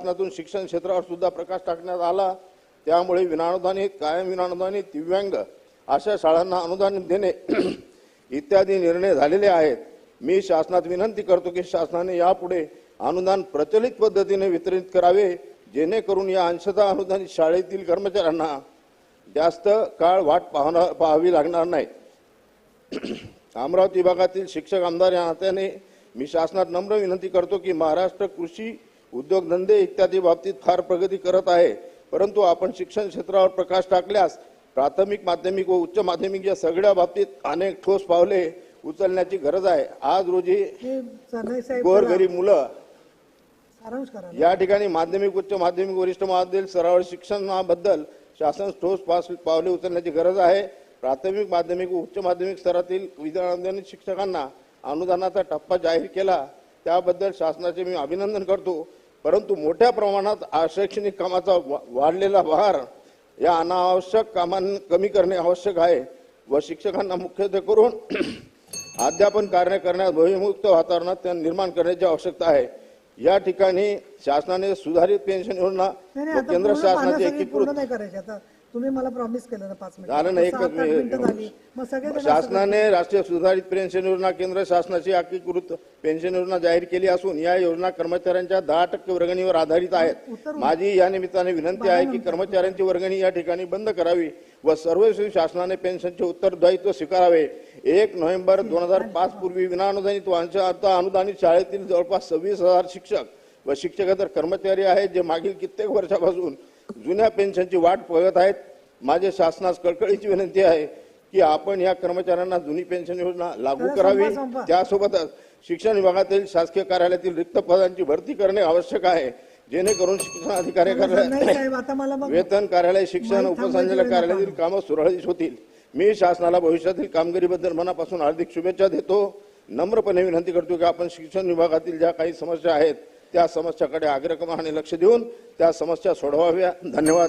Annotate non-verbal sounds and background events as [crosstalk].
शासनातून शिक्षण क्षेत्रावर सुद्धा प्रकाश टाकण्यात आला. त्यामुळे विनानुदानित कायम विनानुदानित दिव्यांग अशा शाळांना अनुदान देणे [clears throat] इत्यादी निर्णय झालेले आहेत. मी शासनात विनंती करतो की शासनाने यापुढे अनुदान प्रचलित पद्धतीने वितरित करावे जेणेकरून या अंशतः अनुदानित शाळेतील कर्मचाऱ्यांना जास्त काळ वाट पाहणार पाहावी लागणार नाही. [clears throat] अमरावती विभागातील शिक्षक आमदार या नात्याने मी शासनात नम्र विनंती करतो की महाराष्ट्र कृषी उद्योगधंदे इत्यादी बाबतीत फार प्रगती करत आहे. परंतु आपण शिक्षण क्षेत्रावर प्रकाश टाकल्यास प्राथमिक माध्यमिक व उच्च माध्यमिक या सगळ्या बाबतीत अनेक ठोस पावले उचलण्याची गरज आहे. आज रोजी गोरगरीब मुलं या ठिकाणी माध्यमिक उच्च माध्यमिक वरिष्ठ माध्यमिक स्तरावर शिक्षणाबद्दल शासन ठोस पास पावले उचलण्याची गरज आहे. प्राथमिक माध्यमिक व उच्च माध्यमिक स्तरातील विद्यार्थ्यांनी शिक्षकांना अनुदानाचा टप्पा जाहीर केला. त्याबद्दल शासनाचे मी अभिनंदन करतो. परंतु मोठ्या प्रमाणात आ- शैक्षणिक कामाचा वा- वाढलेला भार या अनावश्यक कामां कमी करणे आवश्यक आहे व शिक्षकांना मुख्यत्वे करून [clears throat] अध्यापन कार्य करण्यास भयमुक्त वातावरणात त्यांना निर्माण करण्याची आवश्यकता आहे. या ठिकाणी शासनाने सुधारित पेन्शन योजना केंद्र शासनाचे एकीकृत तुम्ही मला प्रॉमिस केलं ना पाच मिनिट झालं नाही एकच मिनिटं झाली मग सगळे जण शासनाने राष्ट्रीय सुधारित पेन्शन योजना केंद्र शासनाची एकीकृत पेन्शन योजना जाहीर केली असून या योजना कर्मचाऱ्यांच्या दहा टक्के वर्गणीवर आधारित आहेत. माझी या निमित्ताने विनंती आहे की कर्मचाऱ्यांची वर्गणी या ठिकाणी बंद करावी व सर्वस्वी शासनाने पेन्शनचे उत्तरदायित्व स्वीकारावे. एक नोव्हेंबर दोन हजार पाच पूर्वी विनाअनुदानित अंशतः अनुदानित शाळेतील जवळपास सव्वीस हजार शिक्षक व शिक्षकेतर कर्मचारी आहेत जे मागील कित्येक वर्षापासून जुन्या पेन्शनची वाट बघत आहेत. माझे शासनास कळकळीची विनंती आहे की आपण या कर्मचाऱ्यांना जुनी पेन्शन योजना लागू करावी. त्यासोबतच शिक्षण विभागातील शासकीय कार्यालयातील रिक्त पदांची भरती करणे आवश्यक आहे. जेणेकरून शिक्षण अधिकारी कार्यालय वेतन कार्यालय शिक्षण उपसंचालक कार्यालयातील कामं सुरळीत होतील. मी शासनाला भविष्यातील कामगिरीबद्दल मनापासून हार्दिक शुभेच्छा देतो. नम्रपणे विनंती करतो की आपण शिक्षण विभागातील ज्या काही समस्या आहेत त्या समस्याकडे अग्रक्रमाने लक्ष देऊन त्या समस्या सोडवाव्या. धन्यवाद.